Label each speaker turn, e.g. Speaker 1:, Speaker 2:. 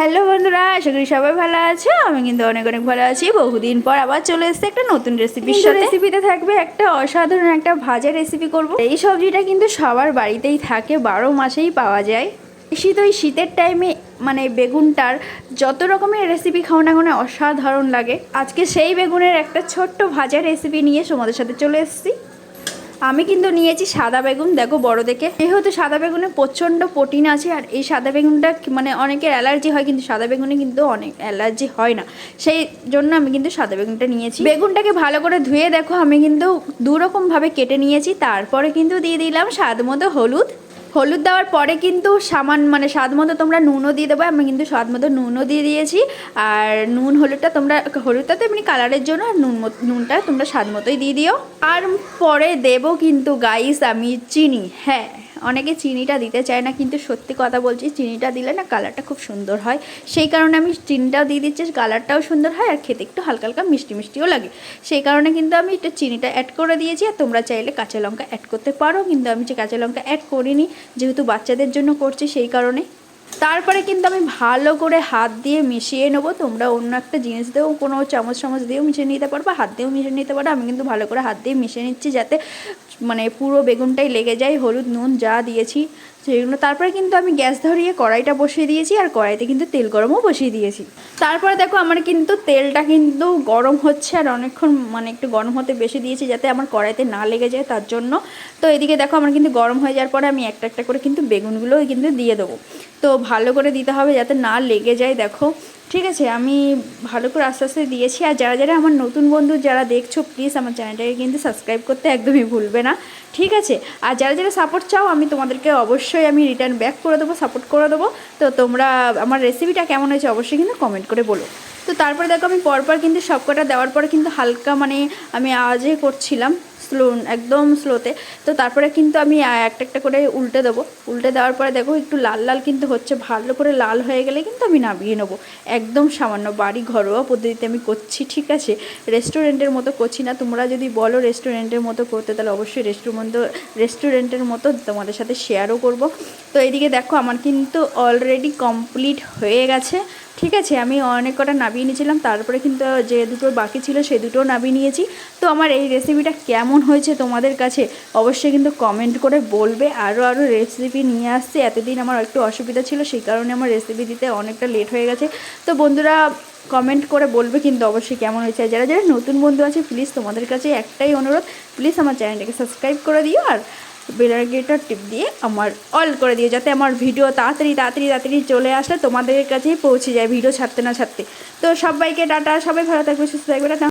Speaker 1: Hello বন্ধুরা আশা করি সবাই ভালো আছো। আমি কিন্তু অনেক অনেক ভালো আছি। বহুদিন পর আবার চলে এসেছে একটা নতুন রেসিপি রেসিপিতে থাকবে একটা অসাধারণ একটা ভাজা রেসিপি করব। এই সবজিটা কিন্তু সবার বাড়িতেই থাকে বারো মাসেই পাওয়া যায়। শীত ওই শীতের টাইমে মানে বেগুনটার যত রকমের রেসিপি খাও না কেন অসাধারণ লাগে। আজকে সেই বেগুনের একটা ছোট্ট ভাজা রেসিপি নিয়ে তোমাদের সাথে চলে এসেছি। আমি কিন্তু নিয়েছি সাদা বেগুন, দেখো বড় দেখে। যেহেতু সাদা বেগুনে প্রচণ্ড প্রোটিন আছে, আর এই সাদা বেগুনটা মানে অনেকের অ্যালার্জি হয়, কিন্তু সাদা বেগুনে কিন্তু অনেক অ্যালার্জি হয় না। সেই জন্য আমি কিন্তু সাদা বেগুনটা নিয়েছি। বেগুনটাকে ভালো করে ধুয়ে দেখো, আমি কিন্তু দুরকমভাবে কেটে নিয়েছি। তারপরে কিন্তু দিয়ে দিলাম স্বাদ মতো হলুদ। হলুদ দেওয়ার পরে কিন্তু সামান মানে স্বাদ মতো তোমরা নুনও দিয়ে দেবো, আমি কিন্তু স্বাদ মতো নুনও দিয়ে দিয়েছি। আর নুন হলুদটা তোমরা হলুদটা তো এমনি কালারের জন্য, আর নুন নুনটা তোমরা স্বাদ মতোই দিয়ে দিও। আর পরে দেবো কিন্তু গাইস আমি চিনি হ্যাঁ। অনেকে চিনিটা দিতে চায় না, কিন্তু সত্যি কথা বলছি, চিনিটা দিলে না কালারটা খুব সুন্দর হয়। সেই কারণে আমি চিনিটাও দিয়ে দিচ্ছি কালারটাও সুন্দর হয় আর খেতে একটু হালকা হালকা মিষ্টি মিষ্টিও লাগে। সেই কারণে কিন্তু আমি একটু চিনিটা অ্যাড করে দিয়েছি, আর তোমরা চাইলে কাঁচা লঙ্কা অ্যাড করতে পারো, কিন্তু আমি যে কাঁচা লঙ্কা অ্যাড করিনি, যেহেতু বাচ্চাদের জন্য করছি সেই কারণে। তারপরে কিন্তু আমি ভালো করে হাত দিয়ে মিশিয়ে নেব। তোমরা অন্য একটা জিনিস দিয়েও, কোনো চামচ চামচ দিয়েও মিশিয়ে নিতে পারো বা হাত দিয়েও মিশিয়ে নিতে পারো। আমি কিন্তু ভালো করে হাত দিয়ে মিশিয়ে নিচ্ছি যাতে মানে পুরো বেগুনটাই লেগে যায়, হলুদ, নুন যা দিয়েছি সেগুলো। তারপরে কিন্তু আমি গ্যাস ধরিয়ে কড়াইটা বসিয়ে দিয়েছি আর কড়াইতে কিন্তু তেল গরমও বসিয়ে দিয়েছি। তারপরে দেখো আমার কিন্তু তেলটা কিন্তু গরম হচ্ছে আর অনেকক্ষণ মানে একটু গরম হতে বেশি দিয়েছি যাতে আমার কড়াইতে না লেগে যায় তার জন্য। তো এদিকে দেখো আমার কিন্তু গরম হয়ে যাওয়ার পরে আমি একটা একটা করে কিন্তু বেগুনগুলো কিন্তু দিয়ে দেবো। তো ভালো করে দিতে হবে যাতে না লেগে যায়, দেখো। ঠিক আছে, আমি ভালো করে আস্তে আস্তে দিয়েছি। আর যারা যারা আমার নতুন বন্ধু যারা দেখছ প্লিজ আমার চ্যানেলটাকে কিন্তু সাবস্ক্রাইব করতে একদমই ভুলবে না। ঠিক আছে, আর যারা যারা সাপোর্ট চাও, আমি তোমাদেরকে অবশ্যই আমি রিটার্ন ব্যাক করে দেবো সাপোর্ট করে দেবো। তো তোমরা, আমার রেসিপিটা কেমন হয়েছে অবশ্যই কিন্তু কমেন্ট করে বলো। তো তারপরে দেখো, আমি পরপর কিন্তু সবকটা দেওয়ার পর কিন্তু হালকা মানে আমি আওয়াজে করছিলাম। স্লো একদম স্লোতে তো তারপরে কিন্তু আমি একটা একটা করে উল্টে দেবো। উল্টে দেওয়ার পরে দেখো, একটু লাল লাল কিন্তু হচ্ছে। ভালো করে লাল হয়ে গেলে কিন্তু আমি নামিয়ে নেব। একদম সামান্য বাড়ি ঘরোয়া পদ্ধতিতে আমি করছি, ঠিক আছে? রেস্টুরেন্টের মতো করছি না। তোমরা যদি বলো রেস্টুরেন্টের মতো করতে, তাহলে অবশ্যই রেস্টুরেন্ট, রেস্টুরেন্টের মতো তোমাদের সাথে শেয়ারও করব। তো এইদিকে দেখো, আমার কিন্তু অলরেডি কমপ্লিট হয়ে গেছে। ঠিক আছে, আমি অনেক কটা নামিয়ে নিয়েছিলাম, তারপরে কিন্তু যে দুটো বাকি ছিল সে দুটো নামিয়ে নিয়েছি। তো আমার এই রেসিপিটা কেমন হয়েছে তোমাদের কাছে অবশ্যই কিন্তু কমেন্ট করে বলবে। আরও আরও রেসিপি নিয়ে আসছে, এতদিন আমার একটু অসুবিধা ছিল, সেই কারণে আমার রেসিপি দিতে অনেকটা লেট হয়ে গেছে। তো বন্ধুরা কমেন্ট করে বলবে কিন্তু অবশ্যই কেমন হয়েছে। যারা যারা নতুন বন্ধু আছে প্লিজ তোমাদের কাছে একটাই অনুরোধ প্লিজ আমার চ্যানেলটাকে সাবস্ক্রাইব করে দিও। আর বেলার্গেটার টিপ দিয়ে আমার অল করে দিও, যাতে আমার ভিডিও তাড়াতাড়ি তাড়াতাড়ি তাড়াতাড়ি চলে আসলে তোমাদের কাছেই পৌঁছে যায় ভিডিও ছাড়তে না ছাড়তে। তো সবাইকে ডাটা সবাই ভালো থাকবে, সুস্থ থাকবে